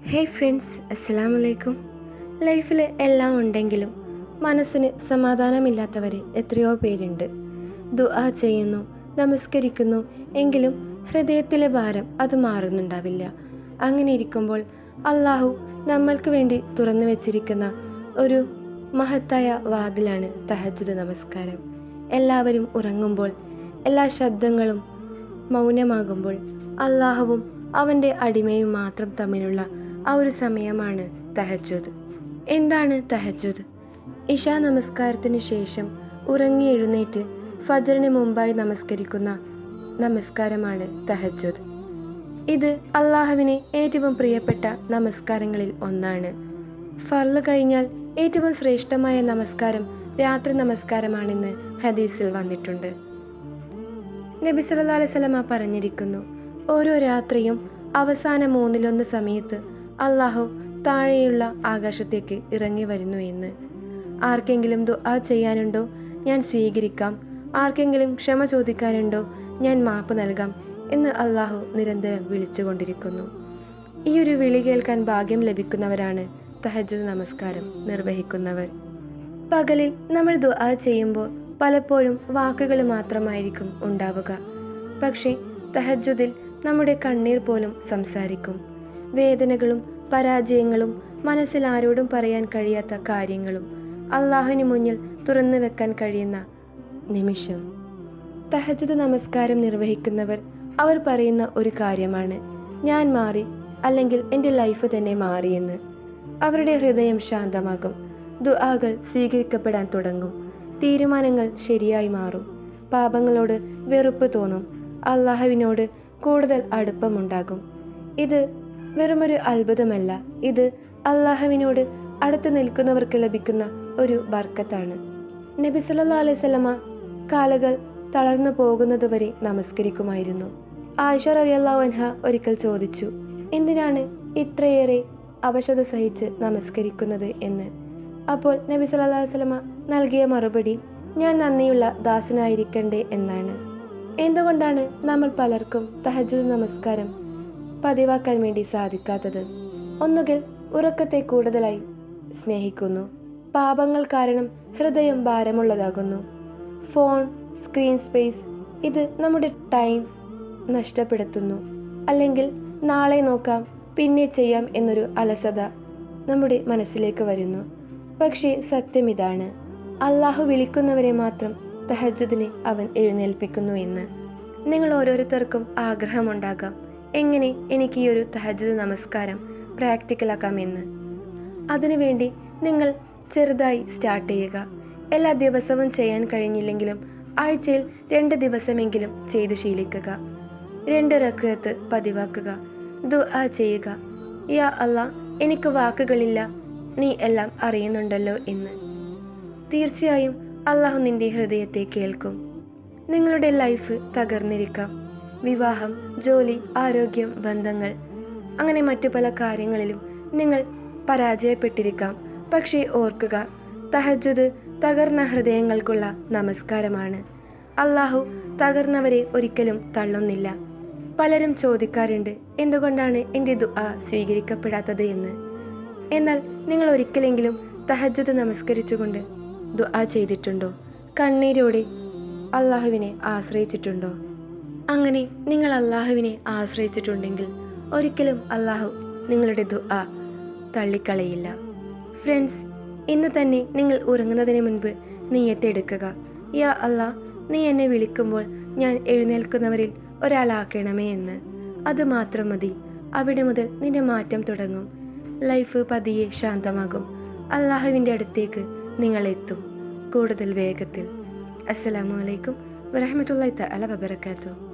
Hey friends അസ്സലാമു വലൈക്കും ലൈഫിൽ എല്ലാം ഉണ്ടെങ്കിലും മനസ്സിന് സമാധാനമില്ലാത്തവർ എത്രയോ പേരുണ്ട് ദുആ ചെയ്യുന്നു നമസ്കരിക്കുന്നു എങ്കിലും ഹൃദയത്തിലെ ഭാരം അത് മാറുന്നുണ്ടാവില്ല അങ്ങനെ ഇരിക്കുമ്പോൾ അള്ളാഹു നമ്മൾക്ക് വേണ്ടി തുറന്നു വച്ചിരിക്കുന്ന ഒരു മഹത്തായ വാതിലാണ് തഹജുദ് നമസ്കാരം എല്ലാവരും ഉറങ്ങുമ്പോൾ എല്ലാ ശബ്ദങ്ങളും മൗനമാകുമ്പോൾ അള്ളാഹുവും അവന്റെ അടിമയും മാത്രം തമ്മിലുള്ള ആ ഒരു സമയമാണ് തഹജുദ് എന്താണ് തഹജുദ് ഇഷാ നമസ്കാരത്തിന് ശേഷം ഉറങ്ങി എഴുന്നേറ്റ് ഫജറിന് മുമ്പായി നമസ്കരിക്കുന്ന നമസ്കാരമാണ് തഹജുദ് ഇത് അള്ളാഹുവിന് ഏറ്റവും പ്രിയപ്പെട്ട നമസ്കാരങ്ങളിൽ ഒന്നാണ്. ഫർൾ കഴിഞ്ഞാൽ ഏറ്റവും ശ്രേഷ്ഠമായ നമസ്കാരം രാത്രി നമസ്കാരമാണെന്ന് ഹദീസിൽ വന്നിട്ടുണ്ട്. നബി സല്ലാ അലൈഹി വസല്ലമ പറഞ്ഞിരിക്കുന്നു ഓരോ രാത്രിയും അവസാന മൂന്നിലൊന്ന് സമയത്ത് അള്ളാഹു താഴെയുള്ള ആകാശത്തേക്ക് ഇറങ്ങി വരുന്നു എന്ന്. ആർക്കെങ്കിലും ദുആ ചെയ്യാനുണ്ടോ? ഞാൻ സ്വീകരിക്കാം. ആർക്കെങ്കിലും ക്ഷമ ചോദിക്കാനുണ്ടോ? ഞാൻ മാപ്പ് നൽകാം എന്ന് അള്ളാഹു നിരന്തരം വിളിച്ചുകൊണ്ടിരിക്കുന്നു. ഈ ഒരു വിളി കേൾക്കാൻ ഭാഗ്യം ലഭിക്കുന്നവരാണ് തഹജുദ് നമസ്കാരം നിർവഹിക്കുന്നവർ. പകലിൽ നമ്മൾ ദുആ ചെയ്യുമ്പോൾ പലപ്പോഴും വാക്കുകൾ മാത്രമായിരിക്കും ഉണ്ടാവുക. പക്ഷേ തഹജുദിൽ നമ്മുടെ കണ്ണീർ പോലും സംസാരിക്കും. വേദനകളും പരാജയങ്ങളും മനസ്സിലാരോടും പറയാൻ കഴിയാത്ത കാര്യങ്ങളും അള്ളാഹുവിന് മുന്നിൽ തുറന്നു വെക്കാൻ കഴിയുന്ന നിമിഷം. തഹജുദ് നമസ്കാരം നിർവഹിക്കുന്നവർ അവർ പറയുന്ന ഒരു കാര്യമാണ് ഞാൻ മാറി അല്ലെങ്കിൽ എന്റെ ലൈഫ് തന്നെ മാറിയെന്ന് അവരുടെ ഹൃദയം ശാന്തമാകും ദുആകൾ സ്വീകരിക്കപ്പെടാൻ തുടങ്ങും തീരുമാനങ്ങൾ ശരിയായി മാറും പാപങ്ങളോട് വെറുപ്പ് തോന്നും അള്ളാഹുവിനോട് കൂടുതൽ അടുപ്പമുണ്ടാകും. ഇത് വെറുമൊരു അത്ഭുതമല്ല. ഇത് അള്ളാഹുവിനോട് അടുത്ത് നിൽക്കുന്നവർക്ക് ലഭിക്കുന്ന ഒരു ബർക്കത്താണ്. നബി സല്ലാ അലൈഹി വസല്ലമ കാലുകൾ തളർന്നു പോകുന്നതുവരെ നമസ്കരിക്കുമായിരുന്നു. ആയിഷ റളിയല്ലാഹു അൻഹ ഒരിക്കൽ ചോദിച്ചു എന്തിനാണ് ഇത്രയേറെ അവശത സഹിച്ച് നമസ്കരിക്കുന്നത് എന്ന്? അപ്പോൾ നബി സല്ലല്ലാഹു അലൈഹി വസല്ലമ നൽകിയ മറുപടി ഞാൻ നന്ദിയുള്ള ദാസനായിരിക്കണ്ടേ എന്നാണ്. എന്തുകൊണ്ടാണ് നമ്മൾ പലർക്കും തഹജുദ് നമസ്കാരം പതിവാക്കാൻ വേണ്ടി സാധിക്കാത്തത് ഒന്നുകിൽ ഉറക്കത്തെ കൂടുതലായി സ്നേഹിക്കുന്നു. പാപങ്ങൾ കാരണം ഹൃദയം ഭാരമുള്ളതാകുന്നു. ഫോൺ സ്ക്രീൻ സ്പേസ് ഇത് നമ്മുടെ ടൈം നഷ്ടപ്പെടുത്തുന്നു. അല്ലെങ്കിൽ നാളെ നോക്കാം പിന്നെ ചെയ്യാം എന്നൊരു അലസത നമ്മുടെ മനസ്സിലേക്ക് വരുന്നു. പക്ഷേ സത്യം ഇതാണ്. അള്ളാഹു വിളിക്കുന്നവരെ മാത്രം തഹജുദിനെ അവൻ എഴുന്നേൽപ്പിക്കുന്നു എന്ന്. നിങ്ങൾ ഓരോരുത്തർക്കും ആഗ്രഹമുണ്ടാകാം. എങ്ങനെ എനിക്ക് ഈ ഒരു തഹജുദ് നമസ്കാരം പ്രാക്ടിക്കലാക്കാമെന്ന്? അതിനുവേണ്ടി നിങ്ങൾ ചെറുതായി സ്റ്റാർട്ട് ചെയ്യുക. എല്ലാ ദിവസവും ചെയ്യാൻ കഴിഞ്ഞില്ലെങ്കിലും ആഴ്ചയിൽ രണ്ട് ദിവസമെങ്കിലും ചെയ്തു ശീലിക്കുക. രണ്ട് റക്കത്ത് പതിവാക്കുക. ദുആ ചെയ്യുക. യാ അല്ല എനിക്ക് വാക്കുകളില്ല. നീ എല്ലാം അറിയുന്നുണ്ടല്ലോ എന്ന്. തീർച്ചയായും അള്ളാഹു നിന്റെ ഹൃദയത്തെ കേൾക്കും. നിങ്ങളുടെ ലൈഫ് തകർന്നിരിക്കാം. വിവാഹം ജോലി ആരോഗ്യം ബന്ധങ്ങൾ. അങ്ങനെ മറ്റു പല കാര്യങ്ങളിലും നിങ്ങൾ പരാജയപ്പെട്ടിരിക്കാം. പക്ഷേ ഓർക്കുക തഹജുദ് തകർന്ന ഹൃദയങ്ങൾക്കുള്ള നമസ്കാരമാണ്. അള്ളാഹു തകർന്നവരെ ഒരിക്കലും തള്ളുന്നില്ല. പലരും ചോദിക്കാറുണ്ട് എന്തുകൊണ്ടാണ് എന്റെ ദുആ സ്വീകരിക്കപ്പെടാത്തത് എന്ന്? എന്നാൽ നിങ്ങൾ ഒരിക്കലെങ്കിലും തഹജുദ് നമസ്കരിച്ചുകൊണ്ട് ദുആ ചെയ്തിട്ടുണ്ടോ? കണ്ണീരോടെ അള്ളാഹുവിനെ ആശ്രയിച്ചിട്ടുണ്ടോ? അങ്ങനെ നിങ്ങൾ അള്ളാഹുവിനെ ആശ്രയിച്ചിട്ടുണ്ടെങ്കിൽ ഒരിക്കലും അള്ളാഹു നിങ്ങളുടെ ദുആ തള്ളിക്കളയില്ല. ഫ്രണ്ട്സ് ഇന്ന് തന്നെ നിങ്ങൾ ഉറങ്ങുന്നതിന് മുൻപ് നീയത്തെടുക്കുക യാ അല്ലാ നീ എന്നെ വിളിക്കുമ്പോൾ ഞാൻ എഴുന്നേൽക്കുന്നവരിൽ ഒരാളാക്കണമേ എന്ന്. അത് മാത്രം മതി. അവിടെ മുതൽ നിന്റെ മാറ്റം തുടങ്ങും. ലൈഫ് പതിയെ ശാന്തമാകും. അള്ളാഹുവിന്റെ അടുത്തേക്ക് നിങ്ങളെത്തും കൂടുതൽ വേഗത്തിൽ. അസ്സലാമു അലൈക്കും വറഹമത്തല്ലാ തല വബർക്കാത്തു